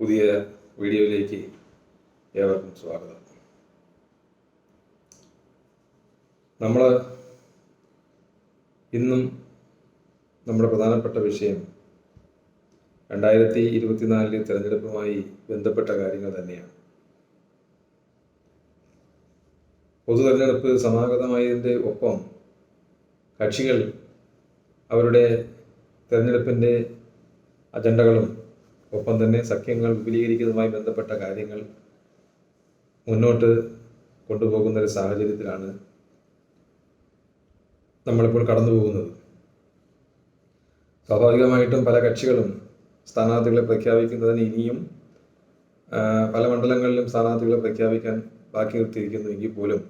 പുതിയ വീഡിയോയിലേക്ക് ഏവർക്കും സ്വാഗതം. നമ്മൾ ഇന്നും നമ്മുടെ പ്രധാനപ്പെട്ട വിഷയം രണ്ടായിരത്തി ഇരുപത്തിനാലിലെ തിരഞ്ഞെടുപ്പുമായി ബന്ധപ്പെട്ട കാര്യങ്ങൾ തന്നെയാണ്. പൊതു തെരഞ്ഞെടുപ്പ് സമാഗതമായതിന്റെ ഒപ്പം കക്ഷികൾ അവരുടെ തെരഞ്ഞെടുപ്പിന്റെ അജണ്ടകളും ഒപ്പം തന്നെ സഖ്യങ്ങൾ വിപുലീകരിക്കുന്നതുമായി ബന്ധപ്പെട്ട കാര്യങ്ങൾ മുന്നോട്ട് കൊണ്ടുപോകുന്ന ഒരു സാഹചര്യത്തിലാണ് നമ്മളിപ്പോൾ കടന്നു പോകുന്നത്. സ്വാഭാവികമായിട്ടും പല കക്ഷികളും സ്ഥാനാർത്ഥികളെ പ്രഖ്യാപിക്കുന്നതിന് ഇനിയും പല മണ്ഡലങ്ങളിലും സ്ഥാനാർത്ഥികളെ പ്രഖ്യാപിക്കാൻ ബാക്കി നിർത്തിയിരിക്കുന്നു എങ്കിൽ പോലും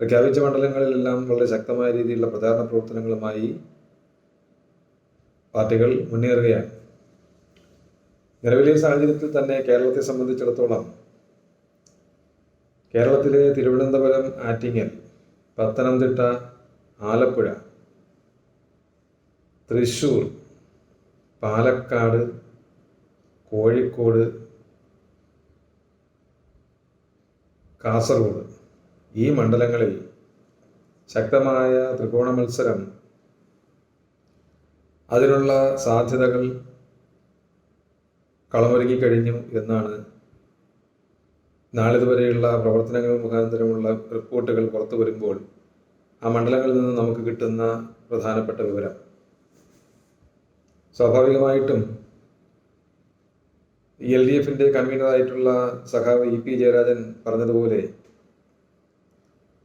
പ്രഖ്യാപിച്ച മണ്ഡലങ്ങളിലെല്ലാം വളരെ ശക്തമായ രീതിയിലുള്ള പ്രചാരണ പ്രവർത്തനങ്ങളുമായി പാർട്ടികൾ മുന്നേറുകയാണ്. നിലവിലെ സാഹചര്യത്തിൽ തന്നെ കേരളത്തെ സംബന്ധിച്ചിടത്തോളം കേരളത്തിലെ തിരുവനന്തപുരം ആറ്റിങ്ങൽ പത്തനംതിട്ട ആലപ്പുഴ തൃശൂർ പാലക്കാട് കോഴിക്കോട് കാസർഗോഡ് ഈ മണ്ഡലങ്ങളിൽ ശക്തമായ ത്രികോണ മത്സരം അതിനുള്ള സാധ്യതകൾ കളമൊരുങ്ങിക്കഴിഞ്ഞു എന്നാണ് നാളിതുവരെയുള്ള പ്രവർത്തനങ്ങൾ മുഖാന്തരമുള്ള റിപ്പോർട്ടുകൾ പുറത്തു വരുമ്പോൾ ആ മണ്ഡലങ്ങളിൽ നിന്ന് നമുക്ക് കിട്ടുന്ന പ്രധാനപ്പെട്ട വിവരം. സ്വാഭാവികമായിട്ടും എൽ ഡി എഫിന്റെ കൺവീനറായിട്ടുള്ള സഖാവ് ഇ പി ജയരാജൻ പറഞ്ഞതുപോലെ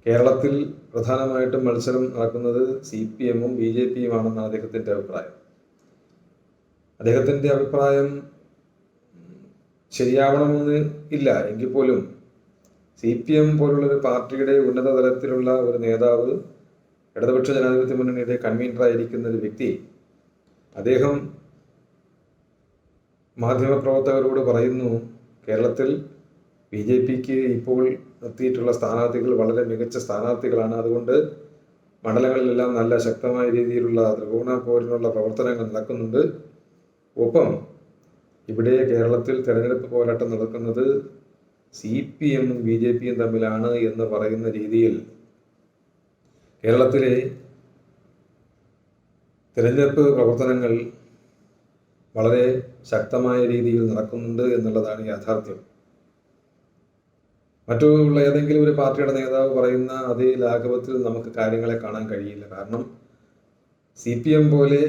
കേരളത്തിൽ പ്രധാനമായിട്ടും മത്സരം നടക്കുന്നത് സി പി എമ്മും ബി ജെ പിയുമാണെന്നാണ് അദ്ദേഹത്തിന്റെ അഭിപ്രായം. അദ്ദേഹത്തിന്റെ അഭിപ്രായം ശരിയാവണമെന്ന് ഇല്ല. എങ്കിൽ പോലും സി പി എം പോലുള്ളൊരു പാർട്ടിയുടെ ഉന്നത തലത്തിലുള്ള ഒരു നേതാവ് ഇടതുപക്ഷ ജനാധിപത്യ മുന്നണിയുടെ കൺവീനറായിരിക്കുന്ന ഒരു വ്യക്തി അദ്ദേഹം മാധ്യമപ്രവർത്തകരോട് പറയുന്നു കേരളത്തിൽ ബി ജെ പിക്ക് ഇപ്പോൾ എത്തിയിട്ടുള്ള സ്ഥാനാർത്ഥികൾ വളരെ മികച്ച സ്ഥാനാർത്ഥികളാണ്. അതുകൊണ്ട് മണ്ഡലങ്ങളിലെല്ലാം നല്ല ശക്തമായ രീതിയിലുള്ള ത്രികോണ പോരിനുള്ള പ്രവർത്തനങ്ങൾ നടക്കുന്നുണ്ട്. ഒപ്പം ഇവിടെ കേരളത്തിൽ തെരഞ്ഞെടുപ്പ് പോരാട്ടം നടക്കുന്നത് സി പി എമ്മും ബി ജെ പിയും തമ്മിലാണ് എന്ന് പറയുന്ന രീതിയിൽ കേരളത്തിലെ തിരഞ്ഞെടുപ്പ് പ്രവർത്തനങ്ങൾ വളരെ ശക്തമായ രീതിയിൽ നടക്കുന്നുണ്ട് എന്നുള്ളതാണ് യാഥാർത്ഥ്യം. മറ്റുള്ള ഏതെങ്കിലും ഒരു പാർട്ടിയുടെ നേതാവ് പറയുന്ന അതേ ലാഘവത്തിൽ നമുക്ക് കാര്യങ്ങളെ കാണാൻ കഴിയില്ല. കാരണം സി പി എം പോലെ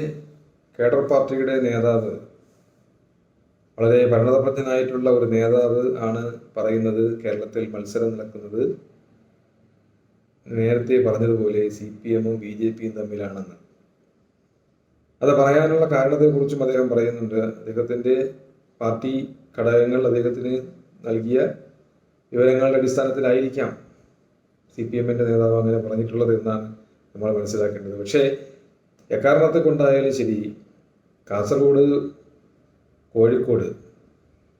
കേഡർ പാർട്ടിയുടെ നേതാവ് വളരെ ഭരണതപ്രജ്ഞനായിട്ടുള്ള ഒരു നേതാവ് ആണ് പറയുന്നത് കേരളത്തിൽ മത്സരം നടക്കുന്നത്. നേരത്തെ പറഞ്ഞതുപോലെ സി പി എമ്മും ബി ജെ പിയും തമ്മിലാണെന്ന്. അത് പറയാനുള്ള കാരണത്തെക്കുറിച്ചും അദ്ദേഹം പറയുന്നുണ്ട്. അദ്ദേഹത്തിന്റെ പാർട്ടി ഘടകങ്ങൾ അദ്ദേഹത്തിന് നൽകിയ വിവരങ്ങളുടെ അടിസ്ഥാനത്തിലായിരിക്കാം സി പി എമ്മിന്റെ നേതാവ് അങ്ങനെ പറഞ്ഞിട്ടുള്ളത് എന്നാണ് നമ്മൾ മനസ്സിലാക്കേണ്ടത്. പക്ഷേ എക്കാരണത്തെ കൊണ്ടായാലും ശരി കാസർഗോഡ് കോഴിക്കോട്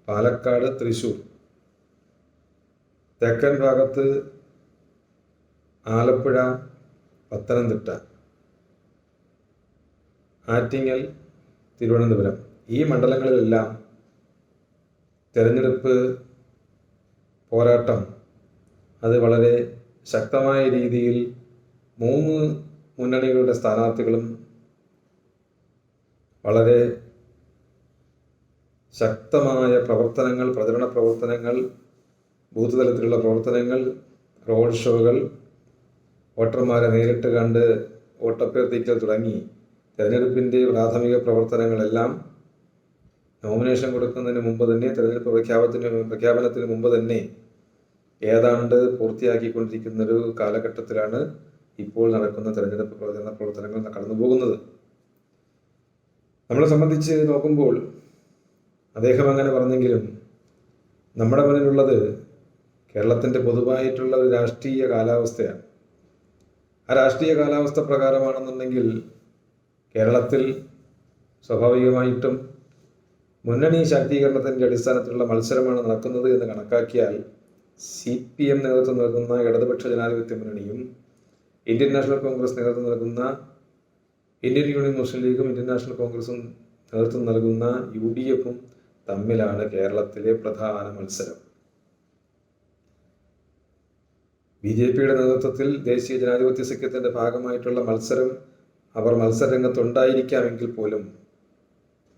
പാലക്കാട് തൃശൂർ. തെക്കൻ ഭാഗത്ത് ആലപ്പുഴ പത്തനംതിട്ട. ആറ്റിങ്ങൽ തിരുവനന്തപുരം. ഈ മണ്ഡലങ്ങളിലെല്ലാം തിരഞ്ഞെടുപ്പ് പോരാട്ടം അത് വളരെ ശക്തമായ രീതിയിൽ മൂന്ന് മുന്നണികളുടെ സ്ഥാനാർത്ഥികളും വളരെ ശക്തമായ പ്രവർത്തനങ്ങൾ പ്രചരണ പ്രവർത്തനങ്ങൾ ബൂത്ത് തലത്തിലുള്ള പ്രവർത്തനങ്ങൾ റോഡ് ഷോകൾ വോട്ടർമാരെ നേരിട്ട് കണ്ട് വോട്ടഭ്യർത്ഥിക്കൽ തുടങ്ങി. തെരഞ്ഞെടുപ്പിന്റെ പ്രാഥമിക പ്രവർത്തനങ്ങളെല്ലാം നോമിനേഷൻ കൊടുക്കുന്നതിന് മുമ്പ് തന്നെ തെരഞ്ഞെടുപ്പ് പ്രഖ്യാപനത്തിന് പ്രഖ്യാപനത്തിന് മുമ്പ് തന്നെ ഏതാണ്ട് പൂർത്തിയാക്കിക്കൊണ്ടിരിക്കുന്ന ഒരു കാലഘട്ടത്തിലാണ് ഇപ്പോൾ നടക്കുന്ന തെരഞ്ഞെടുപ്പ് പ്രചരണ പ്രവർത്തനങ്ങൾ കടന്നു പോകുന്നത് നമ്മളെ സംബന്ധിച്ച് നോക്കുമ്പോൾ അദ്ദേഹം അങ്ങനെ പറഞ്ഞെങ്കിലും നമ്മുടെ മുന്നിലുള്ളത് കേരളത്തിന്റെ പൊതുവായിട്ടുള്ള ഒരു രാഷ്ട്രീയ കാലാവസ്ഥയാണ്. ആ രാഷ്ട്രീയ കാലാവസ്ഥ പ്രകാരമാണെന്നുണ്ടെങ്കിൽ കേരളത്തിൽ സ്വാഭാവികമായിട്ടും മുന്നണി ശാക്തീകരണത്തിന്റെ അടിസ്ഥാനത്തിലുള്ള മത്സരമാണ് നടക്കുന്നത് എന്ന് കണക്കാക്കിയാൽ സി പി എം നേതൃത്വം നൽകുന്ന ഇടതുപക്ഷ ജനാധിപത്യ മുന്നണിയും ഇന്ത്യൻ നാഷണൽ കോൺഗ്രസ് നേതൃത്വം നൽകുന്ന ഇന്ത്യൻ യൂണിയൻ മുസ്ലിം ലീഗും ഇന്ത്യൻ നാഷണൽ കോൺഗ്രസും നേതൃത്വം നൽകുന്ന യു ഡി എഫും തമ്മിലാണ് കേരളത്തിലെ പ്രധാന മത്സരം. ബി ജെ പിയുടെ നേതൃത്വത്തിൽ ദേശീയ ജനാധിപത്യ സഖ്യത്തിന്റെ ഭാഗമായിട്ടുള്ള മത്സരം അവർ മത്സരരംഗത്തുണ്ടായിരിക്കാമെങ്കിൽ പോലും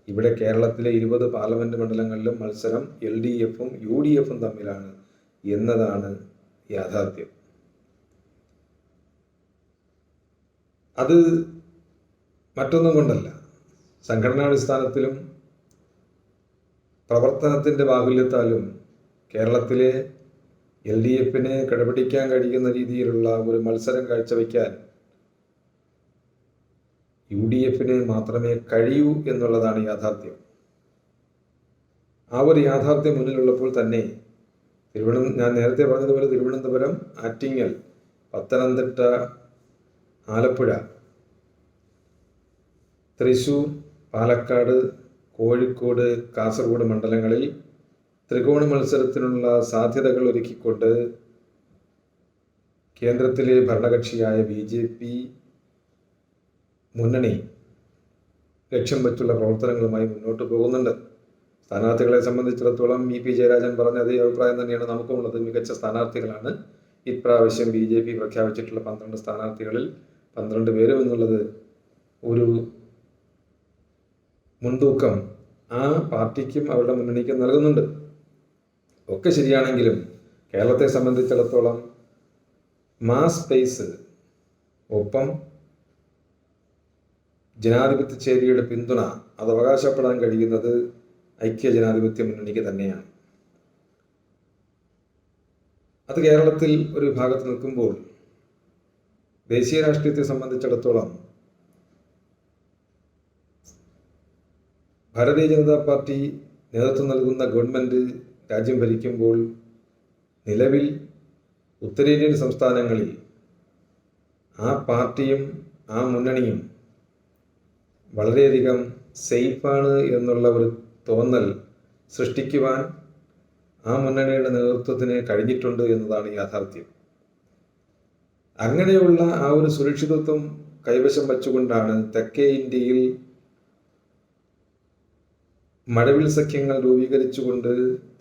ഇവിടെ കേരളത്തിലെ ഇരുപത് പാർലമെന്റ് മണ്ഡലങ്ങളിലും മത്സരം എൽ ഡി എഫും യു ഡി എഫും തമ്മിലാണ് എന്നതാണ് യാഥാർത്ഥ്യം. അത് മറ്റൊന്നും കൊണ്ടല്ല. സംഘടനാടിസ്ഥാനത്തിലും പ്രവർത്തനത്തിന്റെ ബാഹുല്യത്താലും കേരളത്തിലെ എൽ ഡി എഫിന് കിടപിടിക്കാൻ കഴിയുന്ന രീതിയിലുള്ള ഒരു മത്സരം കാഴ്ചവെക്കാൻ യു ഡി എഫിന് മാത്രമേ കഴിയൂ എന്നുള്ളതാണ് യാഥാർത്ഥ്യം. ആ ഒരു യാഥാർത്ഥ്യം മുന്നിലുള്ളപ്പോൾ തന്നെ തിരുവനന്ത ഞാൻ നേരത്തെ പറഞ്ഞതുപോലെ തിരുവനന്തപുരം ആറ്റിങ്ങൽ പത്തനംതിട്ട ആലപ്പുഴ തൃശൂർ പാലക്കാട് കോഴിക്കോട് കാസർഗോഡ് മണ്ഡലങ്ങളിൽ ത്രികോണ മത്സരത്തിനുള്ള സാധ്യതകൾ ഒരുക്കിക്കൊണ്ട് കേന്ദ്രത്തിലെ ഭരണകക്ഷിയായ ബി ജെ പി മുന്നണി ലക്ഷ്യം വെച്ചുള്ള പ്രവർത്തനങ്ങളുമായി മുന്നോട്ട് പോകുന്നുണ്ട്. സ്ഥാനാർത്ഥികളെ സംബന്ധിച്ചിടത്തോളം ഇ പി ജയരാജൻ പറഞ്ഞ അതേ അഭിപ്രായം തന്നെയാണ് നമുക്കുമുള്ളത്. മികച്ച സ്ഥാനാർത്ഥികളാണ്. ഇപ്രാവശ്യം ബി ജെ പി പ്രഖ്യാപിച്ചിട്ടുള്ള പന്ത്രണ്ട് സ്ഥാനാർത്ഥികളിൽ പന്ത്രണ്ട് പേരും എന്നുള്ളത് ഒരു മുൻതൂക്കം ആ പാർട്ടിക്കും അവരുടെ മുന്നണിക്കും നൽകുന്നുണ്ട്. ഒക്കെ ശരിയാണെങ്കിലും കേരളത്തെ സംബന്ധിച്ചിടത്തോളം മാസ് സ്പേസ് ഒപ്പം ജനാധിപത്യ ചേരിയുടെ പിന്തുണ അത് അവകാശപ്പെടാൻ കഴിയുന്നത് ഐക്യ ജനാധിപത്യ മുന്നണിക്ക് തന്നെയാണ്. അത് കേരളത്തിൽ ഒരു വിഭാഗത്ത് നിൽക്കുമ്പോൾ ദേശീയ രാഷ്ട്രീയത്തെ സംബന്ധിച്ചിടത്തോളം ഭാരതീയ ജനതാ പാർട്ടി നേതൃത്വം നൽകുന്ന ഗവൺമെന്റ് രാജ്യം ഭരിക്കുമ്പോൾ നിലവിൽ ഉത്തരേന്ത്യൻ സംസ്ഥാനങ്ങളിൽ ആ പാർട്ടിയും ആ മുന്നണിയും വളരെയധികം സേഫാണ് എന്നുള്ള ഒരു തോന്നൽ സൃഷ്ടിക്കുവാൻ ആ മുന്നണിയുടെ നേതൃത്വത്തിന് കഴിഞ്ഞിട്ടുണ്ട് എന്നതാണ് യാഥാർത്ഥ്യം. അങ്ങനെയുള്ള ആ ഒരു സുരക്ഷിതത്വം കൈവശം വച്ചുകൊണ്ടാണ് തെക്കേ ഇന്ത്യയിൽ മഴവിൽ സഖ്യങ്ങൾ രൂപീകരിച്ചുകൊണ്ട്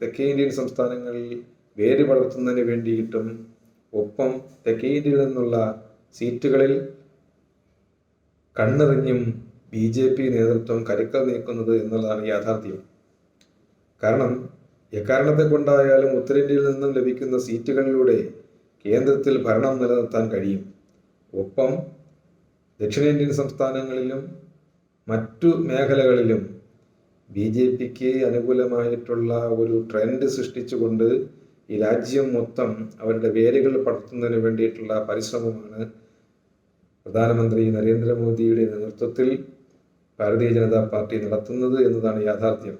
തെക്കേ ഇന്ത്യൻ സംസ്ഥാനങ്ങളിൽ വേര് വളർത്തുന്നതിന് വേണ്ടിയിട്ടും ഒപ്പം തെക്കേ ഇന്ത്യയിൽ നിന്നുള്ള സീറ്റുകളിൽ കണ്ണെറിഞ്ഞും ബി ജെ പി നേതൃത്വം കരുക്കൾ നീക്കുന്നത് എന്നുള്ളതാണ് യാഥാർത്ഥ്യം. കാരണം എക്കാരണത്തെ കൊണ്ടായാലും ഉത്തരേന്ത്യയിൽ നിന്നും ലഭിക്കുന്ന സീറ്റുകളിലൂടെ കേന്ദ്രത്തിൽ ഭരണം നിലനിർത്താൻ കഴിയും. ഒപ്പം ദക്ഷിണേന്ത്യൻ സംസ്ഥാനങ്ങളിലും മറ്റു മേഖലകളിലും ബി ജെ പിക്ക് അനുകൂലമായിട്ടുള്ള ഒരു ട്രെൻഡ് സൃഷ്ടിച്ചുകൊണ്ട് ഈ രാജ്യം മൊത്തം അവരുടെ വേരുകൾ പടർത്തുന്നതിന് വേണ്ടിയിട്ടുള്ള പരിശ്രമമാണ് പ്രധാനമന്ത്രി നരേന്ദ്രമോദിയുടെ നേതൃത്വത്തിൽ ഭാരതീയ ജനതാ പാർട്ടി നടത്തുന്നത് എന്നതാണ് യാഥാർത്ഥ്യം.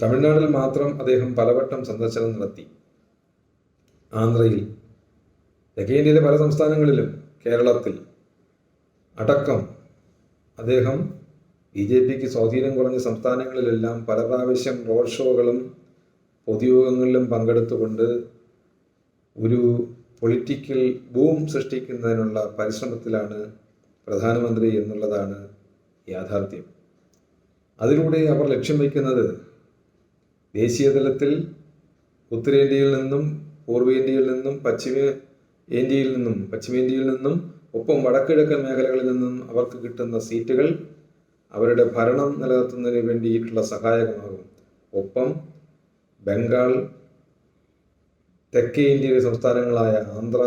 തമിഴ്നാട്ടിൽ മാത്രം അദ്ദേഹം പലവട്ടം സന്ദർശനം നടത്തി. ആന്ധ്രയിൽ തെക്കേ ഇന്ത്യയിലെ പല സംസ്ഥാനങ്ങളിലും കേരളത്തിൽ അടക്കം അദ്ദേഹം ബി ജെ പിക്ക് സ്വാധീനം കുറഞ്ഞ സംസ്ഥാനങ്ങളിലെല്ലാം പല പ്രാവശ്യം റോഡ് ഷോകളും പൊതുയോഗങ്ങളിലും പങ്കെടുത്തുകൊണ്ട് ഒരു പൊളിറ്റിക്കൽ ബൂം സൃഷ്ടിക്കുന്നതിനുള്ള പരിശ്രമത്തിലാണ് പ്രധാനമന്ത്രി എന്നുള്ളതാണ് യാഥാർത്ഥ്യം. അതിലൂടെ അവർ ലക്ഷ്യം വയ്ക്കുന്നത് ദേശീയതലത്തിൽ ഉത്തരേന്ത്യയിൽ നിന്നും പൂർവേന്ത്യയിൽ നിന്നും പശ്ചിമ ഇന്ത്യയിൽ നിന്നും പശ്ചിമേന്ത്യയിൽ നിന്നും ഒപ്പം വടക്കിഴക്കൻ മേഖലകളിൽ നിന്നും അവർക്ക് കിട്ടുന്ന സീറ്റുകൾ അവരുടെ ഭരണം നിലനിർത്തുന്നതിന് വേണ്ടിയിട്ടുള്ള സഹായകമാകും. ഒപ്പം ബംഗാൾ തെക്കേ ഇന്ത്യയിലെ സംസ്ഥാനങ്ങളായ ആന്ധ്ര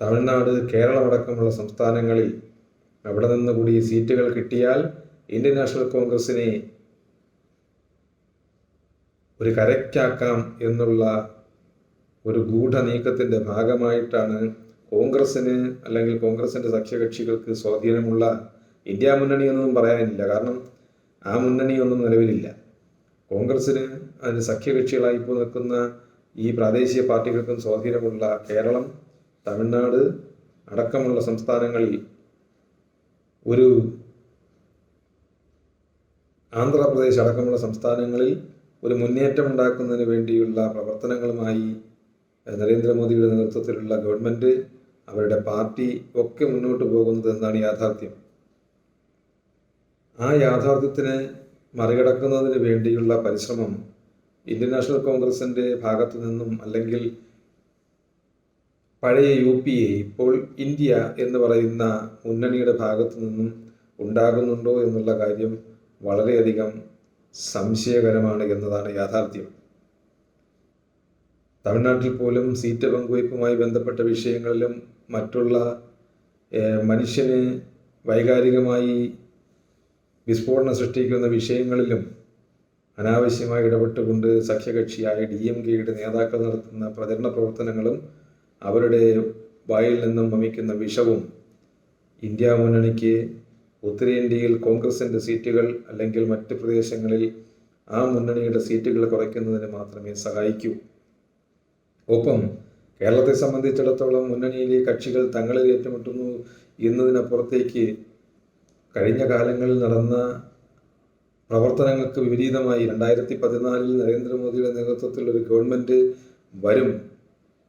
തമിഴ്നാട് കേരളമടക്കമുള്ള സംസ്ഥാനങ്ങളിൽ അവിടെ നിന്ന് കൂടി സീറ്റുകൾ കിട്ടിയാൽ ഇന്ത്യൻ നാഷണൽ കോൺഗ്രസിനെ ഒരു കരയ്ക്കാക്കാം എന്നുള്ള ഒരു ഗൂഢ നീക്കത്തിന്റെ ഭാഗമായിട്ടാണ് കോൺഗ്രസ്സിന് അല്ലെങ്കിൽ കോൺഗ്രസിന്റെ സഖ്യകക്ഷികൾക്ക് സ്വാധീനമുള്ള ഇന്ത്യ മുന്നണി എന്നൊന്നും പറയാനില്ല. കാരണം ആ മുന്നണിയൊന്നും നിലവിലില്ല. കോൺഗ്രസ്സിന് അതിന് സഖ്യകക്ഷികളായി ഇപ്പോൾ നിൽക്കുന്ന ഈ പ്രാദേശിക പാർട്ടികൾക്കും സ്വാധീനമുള്ള കേരളം തമിഴ്നാട് അടക്കമുള്ള സംസ്ഥാനങ്ങളിൽ ഒരു ആന്ധ്രാപ്രദേശ് അടക്കമുള്ള സംസ്ഥാനങ്ങളിൽ ഒരു മുന്നേറ്റം ഉണ്ടാക്കുന്നതിന് വേണ്ടിയുള്ള പ്രവർത്തനങ്ങളുമായി നരേന്ദ്രമോദിയുടെ നേതൃത്വത്തിലുള്ള ഗവൺമെന്റ് അവരുടെ പാർട്ടി ഒക്കെ മുന്നോട്ട് പോകുന്നത് എന്നാണ് യാഥാർത്ഥ്യം. ആ യാഥാർത്ഥ്യത്തിന് മറികടക്കുന്നതിന് വേണ്ടിയുള്ള പരിശ്രമം ഇന്ത്യൻ നാഷണൽ കോൺഗ്രസിന്റെ ഭാഗത്തു നിന്നും അല്ലെങ്കിൽ പഴയ യു പി എ ഇപ്പോൾ ഇന്ത്യ എന്ന് പറയുന്ന മുന്നണിയുടെ ഭാഗത്തു നിന്നും ഉണ്ടാകുന്നുണ്ടോ എന്നുള്ള കാര്യം വളരെയധികം സംശയകരമാണ് എന്നതാണ് യാഥാർത്ഥ്യം. തമിഴ്നാട്ടിൽ പോലും സീറ്റ് പങ്കുവയ്പ്പുമായി ബന്ധപ്പെട്ട വിഷയങ്ങളിലും മറ്റുള്ള മനുഷ്യന് വൈകാരികമായി വിസ്ഫോടനം സൃഷ്ടിക്കുന്ന വിഷയങ്ങളിലും അനാവശ്യമായി ഇടപെട്ടുകൊണ്ട് സഖ്യകക്ഷിയായ ഡി എം കെയുടെ നേതാക്കൾ നടത്തുന്ന പ്രചരണ പ്രവർത്തനങ്ങളും അവരുടെ വായിൽ നിന്നും വമിക്കുന്ന വിഷവും ഇന്ത്യ മുന്നണിക്ക് ഉത്തരേന്ത്യയിൽ കോൺഗ്രസിന്റെ സീറ്റുകൾ അല്ലെങ്കിൽ മറ്റ് പ്രദേശങ്ങളിൽ ആ മുന്നണിയുടെ സീറ്റുകൾ കുറയ്ക്കുന്നതിന് മാത്രമേ സഹായിക്കൂ. ഒപ്പം കേരളത്തെ സംബന്ധിച്ചിടത്തോളം മുന്നണിയിലെ കക്ഷികൾ തങ്ങളിൽ ഏറ്റുമുട്ടുന്നു എന്നതിനപ്പുറത്തേക്ക് കഴിഞ്ഞ കാലങ്ങളിൽ നടന്ന പ്രവർത്തനങ്ങൾക്ക് വിപരീതമായി രണ്ടായിരത്തി പതിനാലിൽ നരേന്ദ്രമോദിയുടെ നേതൃത്വത്തിൽ ഒരു ഗവൺമെന്റ് വരും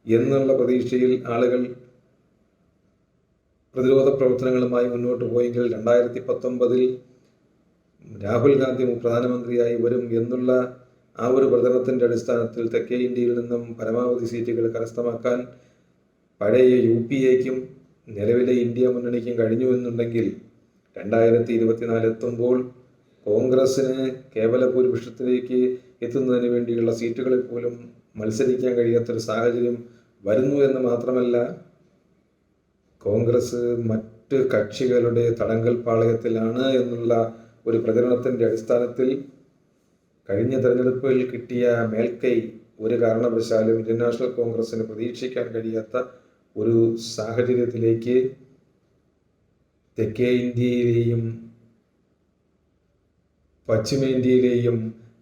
എന്നുള്ള പ്രതീക്ഷയിൽ ആളുകൾ പ്രതിരോധ പ്രവർത്തനങ്ങളുമായി മുന്നോട്ട് പോയെങ്കിൽ രണ്ടായിരത്തി പത്തൊമ്പതിൽ രാഹുൽ ഗാന്ധി പ്രധാനമന്ത്രിയായി വരും എന്നുള്ള ആ ഒരു പ്രചരണത്തിന്റെ അടിസ്ഥാനത്തിൽ തെക്കേ ഇന്ത്യയിൽ നിന്നും പരമാവധി സീറ്റുകൾ കരസ്ഥമാക്കാൻ പഴയ യു പി എക്കും നിലവിലെ ഇന്ത്യ മുന്നണിക്കും കഴിഞ്ഞു എന്നുണ്ടെങ്കിൽ രണ്ടായിരത്തി ഇരുപത്തിനാല് എത്തുമ്പോൾ കോൺഗ്രസ്സിന് കേവല ഭൂരിപക്ഷത്തിലേക്ക് എത്തുന്നതിന് വേണ്ടിയുള്ള സീറ്റുകളിൽ പോലും മത്സരിക്കാൻ കഴിയാത്തൊരു സാഹചര്യം വരുന്നു എന്ന് മാത്രമല്ല കോൺഗ്രസ് മറ്റ് കക്ഷികളുടെ തടങ്കൽ പാളയത്തിലാണ് എന്നുള്ള ഒരു പ്രചരണത്തിന്റെ അടിസ്ഥാനത്തിൽ കഴിഞ്ഞ തെരഞ്ഞെടുപ്പിൽ കിട്ടിയ മേൽക്കൈ ഒരു കാരണവശാലും ഇന്ത്യൻ നാഷണൽ കോൺഗ്രസിന് പ്രതീക്ഷിക്കാൻ കഴിയാത്ത ഒരു സാഹചര്യത്തിലേക്ക് തെക്കേ ഇന്ത്യയിലെയും പശ്ചിമേന്ത്യയിലെയും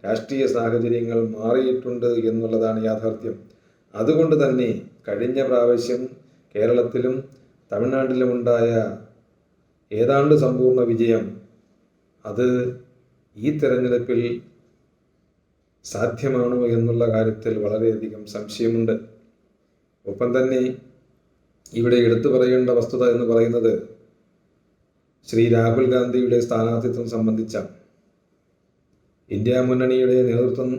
രാഷ്ട്രീയ സാഹചര്യങ്ങൾ മാറിയിട്ടുണ്ട് എന്നുള്ളതാണ് യാഥാർത്ഥ്യം. അതുകൊണ്ട് തന്നെ കഴിഞ്ഞ പ്രാവശ്യം കേരളത്തിലും തമിഴ്നാട്ടിലുമുണ്ടായ ഏതാണ്ട് സമ്പൂർണ വിജയം അത് ഈ തെരഞ്ഞെടുപ്പിൽ സാധ്യമാണോ എന്നുള്ള കാര്യത്തിൽ വളരെയധികം സംശയമുണ്ട്. ഒപ്പം തന്നെ ഇവിടെ എടുത്തു പറയേണ്ട വസ്തുത എന്ന് പറയുന്നത് ശ്രീ രാഹുൽ ഗാന്ധിയുടെ സ്ഥാനാർത്ഥിത്വം സംബന്ധിച്ച ഇന്ത്യ മുന്നണിയുടെ നേതൃത്വം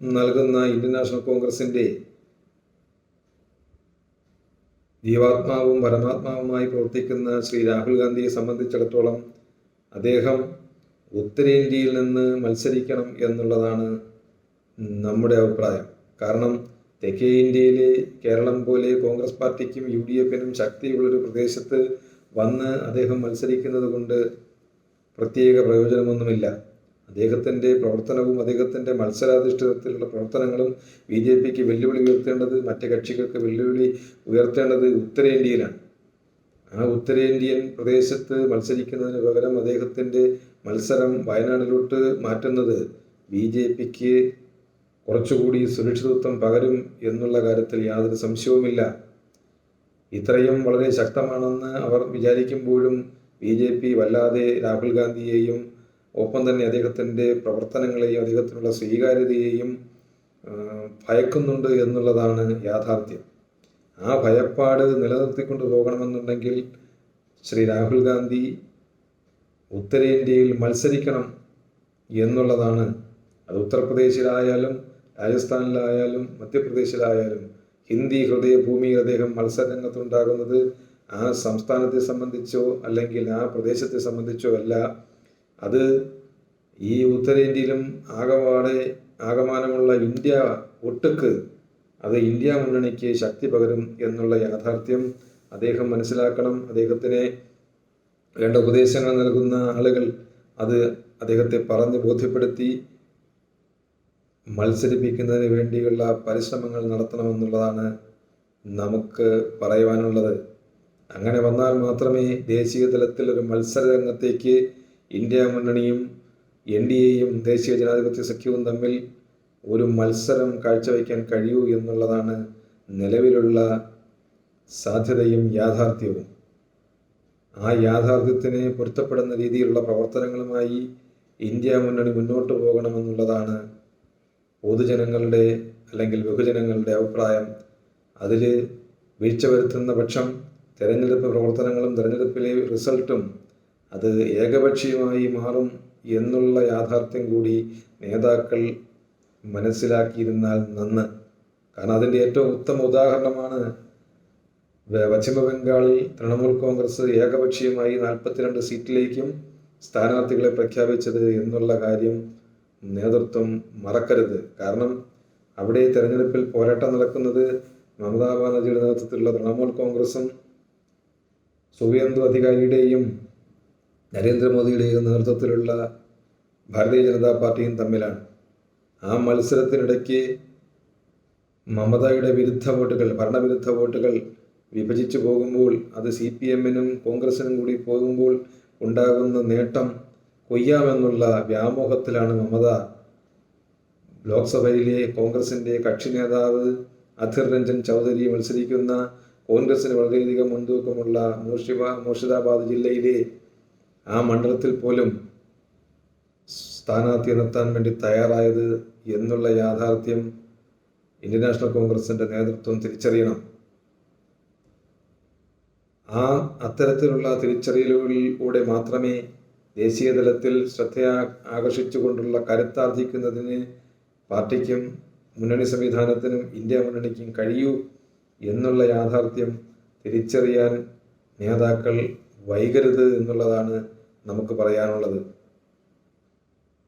നൽകുന്ന ഇന്ത്യൻ നാഷണൽ കോൺഗ്രസിന്റെ ജീവാത്മാവും പരമാത്മാവുമായി പ്രവർത്തിക്കുന്ന ശ്രീ രാഹുൽ ഗാന്ധിയെ സംബന്ധിച്ചിടത്തോളം അദ്ദേഹം ഉത്തരേന്ത്യയിൽ നിന്ന് മത്സരിക്കണം എന്നുള്ളതാണ് നമ്മുടെ അഭിപ്രായം. കാരണം തെക്കേ ഇന്ത്യയിലെ കേരളം പോലെ കോൺഗ്രസ് പാർട്ടിക്കും യു ഡി എഫിനും ശക്തിയുള്ളൊരു പ്രദേശത്ത് വന്ന് അദ്ദേഹം മത്സരിക്കുന്നത് കൊണ്ട് പ്രത്യേക പ്രയോജനമൊന്നുമില്ല. അദ്ദേഹത്തിന്റെ പ്രവർത്തനവും അദ്ദേഹത്തിന്റെ മത്സരാധിഷ്ഠിതത്തിലുള്ള പ്രവർത്തനങ്ങളും ബി ജെ പിക്ക് വെല്ലുവിളി ഉയർത്തേണ്ടത് മറ്റ് കക്ഷികൾക്ക് വെല്ലുവിളി ഉയർത്തേണ്ടത് ഉത്തരേന്ത്യയിലാണ്. ആ ഉത്തരേന്ത്യൻ പ്രദേശത്ത് മത്സരിക്കുന്നതിന് പകരം അദ്ദേഹത്തിന്റെ മത്സരം വയനാടിലോട്ട് മാറ്റുന്നത് ബി ജെ പിക്ക് കുറച്ചുകൂടി സുരക്ഷിതത്വം പകരും എന്നുള്ള കാര്യത്തിൽ യാതൊരു സംശയവുമില്ല. ഇത്രയും വളരെ ശക്തമാണെന്ന് അവർ വിചാരിക്കുമ്പോഴും ബി ജെ പി വല്ലാതെ രാഹുൽ ഗാന്ധിയെയും ഒപ്പം തന്നെ അദ്ദേഹത്തിന്റെ പ്രവർത്തനങ്ങളെയും അദ്ദേഹത്തിനുള്ള സ്വീകാര്യതയെയും ഭയക്കുന്നുണ്ട് എന്നുള്ളതാണ് യാഥാർത്ഥ്യം. ആ ഭയപ്പാട് നിലനിർത്തിക്കൊണ്ട് പോകണമെന്നുണ്ടെങ്കിൽ ശ്രീ രാഹുൽ ഗാന്ധി ഉത്തരേന്ത്യയിൽ മത്സരിക്കണം എന്നുള്ളതാണ്. അത് ഉത്തർപ്രദേശിലായാലും രാജസ്ഥാനിലായാലും മധ്യപ്രദേശിലായാലും ഹിന്ദി ഹൃദയഭൂമിയിൽ അദ്ദേഹം മത്സരരംഗത്തുണ്ടാകുന്നത് ആ സംസ്ഥാനത്തെ സംബന്ധിച്ചോ അല്ലെങ്കിൽ ആ പ്രദേശത്തെ സംബന്ധിച്ചോ അല്ല. അത് ഈ ഉത്തരേന്ത്യയിലും ആകമാടെ ആകമാനമുള്ള ഇന്ത്യ ഒട്ടുക്ക് അത് ഇന്ത്യ മുന്നണിക്ക് ശക്തി പകരും എന്നുള്ള യാഥാർത്ഥ്യം അദ്ദേഹം മനസ്സിലാക്കണം. അദ്ദേഹത്തിന് വേണ്ട ഉപദേശങ്ങൾ നൽകുന്ന ആളുകൾ അത് അദ്ദേഹത്തെ പറഞ്ഞ് ബോധ്യപ്പെടുത്തി. മത്സരിപ്പിക്കുന്നതിന് വേണ്ടിയുള്ള പരിശ്രമങ്ങൾ നടത്തണമെന്നുള്ളതാണ് നമുക്ക് പറയുവാനുള്ളത്. അങ്ങനെ വന്നാൽ മാത്രമേ ദേശീയ തലത്തിൽ ഒരു മത്സര രംഗത്തേക്ക് ഇന്ത്യ മുന്നണിയും എൻ ഡി എയും ദേശീയ ജനാധിപത്യ സഖ്യവും തമ്മിൽ ഒരു മത്സരം കാഴ്ചവെക്കാൻ കഴിയൂ എന്നുള്ളതാണ് നിലവിലുള്ള സാധ്യതയും യാഥാർത്ഥ്യവും. ആ യാഥാർത്ഥ്യത്തിന് പൊരുത്തപ്പെടുന്ന രീതിയിലുള്ള പ്രവർത്തനങ്ങളുമായി ഇന്ത്യ മുന്നണി മുന്നോട്ട് പോകണമെന്നുള്ളതാണ് പൊതുജനങ്ങളുടെ അല്ലെങ്കിൽ ബഹുജനങ്ങളുടെ അഭിപ്രായം അതിൽ വീഴ്ച വരുത്തുന്ന പക്ഷം തെരഞ്ഞെടുപ്പ് പ്രവർത്തനങ്ങളും തെരഞ്ഞെടുപ്പിലെ റിസൾട്ടും അത് ഏകപക്ഷീയമായി മാറും എന്നുള്ള യാഥാർത്ഥ്യം കൂടി നേതാക്കൾ മനസ്സിലാക്കിയിരുന്നാൽ നന്ന്. കാരണം അതിന്റെ ഏറ്റവും ഉത്തമ ഉദാഹരണമാണ് പശ്ചിമബംഗാളിൽ ബംഗാളിൽ തൃണമൂൽ കോൺഗ്രസ് ഏകപക്ഷീയമായി നാൽപ്പത്തിരണ്ട് സീറ്റിലേക്കും സ്ഥാനാർത്ഥികളെ പ്രഖ്യാപിച്ചത് എന്നുള്ള കാര്യം നേതൃത്വം മറക്കരുത്. കാരണം അവിടെ തെരഞ്ഞെടുപ്പിൽ പോരാട്ടം നടക്കുന്നത് മമതാ ബാനർജിയുടെ നേതൃത്വത്തിലുള്ള തൃണമൂൽ കോൺഗ്രസും സുവേന്ദു അധികാരിയുടെയും നരേന്ദ്രമോദിയുടെയും നേതൃത്വത്തിലുള്ള ഭാരതീയ ജനതാ പാർട്ടിയും തമ്മിലാണ്. ആ മത്സരത്തിനിടയ്ക്ക് മമതയുടെ വിരുദ്ധ വോട്ടുകൾ ഭരണവിരുദ്ധ വോട്ടുകൾ വിഭജിച്ചു പോകുമ്പോൾ അത് സി പി എമ്മിനും കോൺഗ്രസിനും കൂടി പോകുമ്പോൾ ഉണ്ടാകുന്ന നേട്ടം കൊയ്യാമെന്നുള്ള വ്യാമോഹത്തിലാണ് മമത ലോക്സഭയിലെ കോൺഗ്രസിന്റെ കക്ഷി നേതാവ് അധിർ രഞ്ജൻ ചൗധരി മത്സരിക്കുന്ന കോൺഗ്രസിന് വളരെയധികം മുൻതൂക്കമുള്ള മൂർഷിബ മൂർഷിദാബാദ് ജില്ലയിലെ ആ മണ്ഡലത്തിൽ പോലും സ്ഥാനാർത്ഥിയെ നിർത്താൻ വേണ്ടി തയ്യാറായത് എന്നുള്ള യാഥാർത്ഥ്യം ഇന്ത്യൻ നാഷണൽ കോൺഗ്രസിന്റെ നേതൃത്വം തിരിച്ചറിയണം. ആ അത്തരത്തിലുള്ള തിരിച്ചറിയലുകളിലൂടെ മാത്രമേ ദേശീയ തലത്തിൽ ശ്രദ്ധ ആകർഷിച്ചുകൊണ്ടുള്ള കരുത്താർജിക്കുന്നതിന് പാർട്ടിക്കും മുന്നണി സംവിധാനത്തിനും ഇന്ത്യ മുന്നണിക്കും കഴിയൂ എന്നുള്ള യാഥാർത്ഥ്യം തിരിച്ചറിയാൻ നേതാക്കൾ വൈകരുത് എന്നുള്ളതാണ് നമുക്ക് പറയാനുള്ളത്.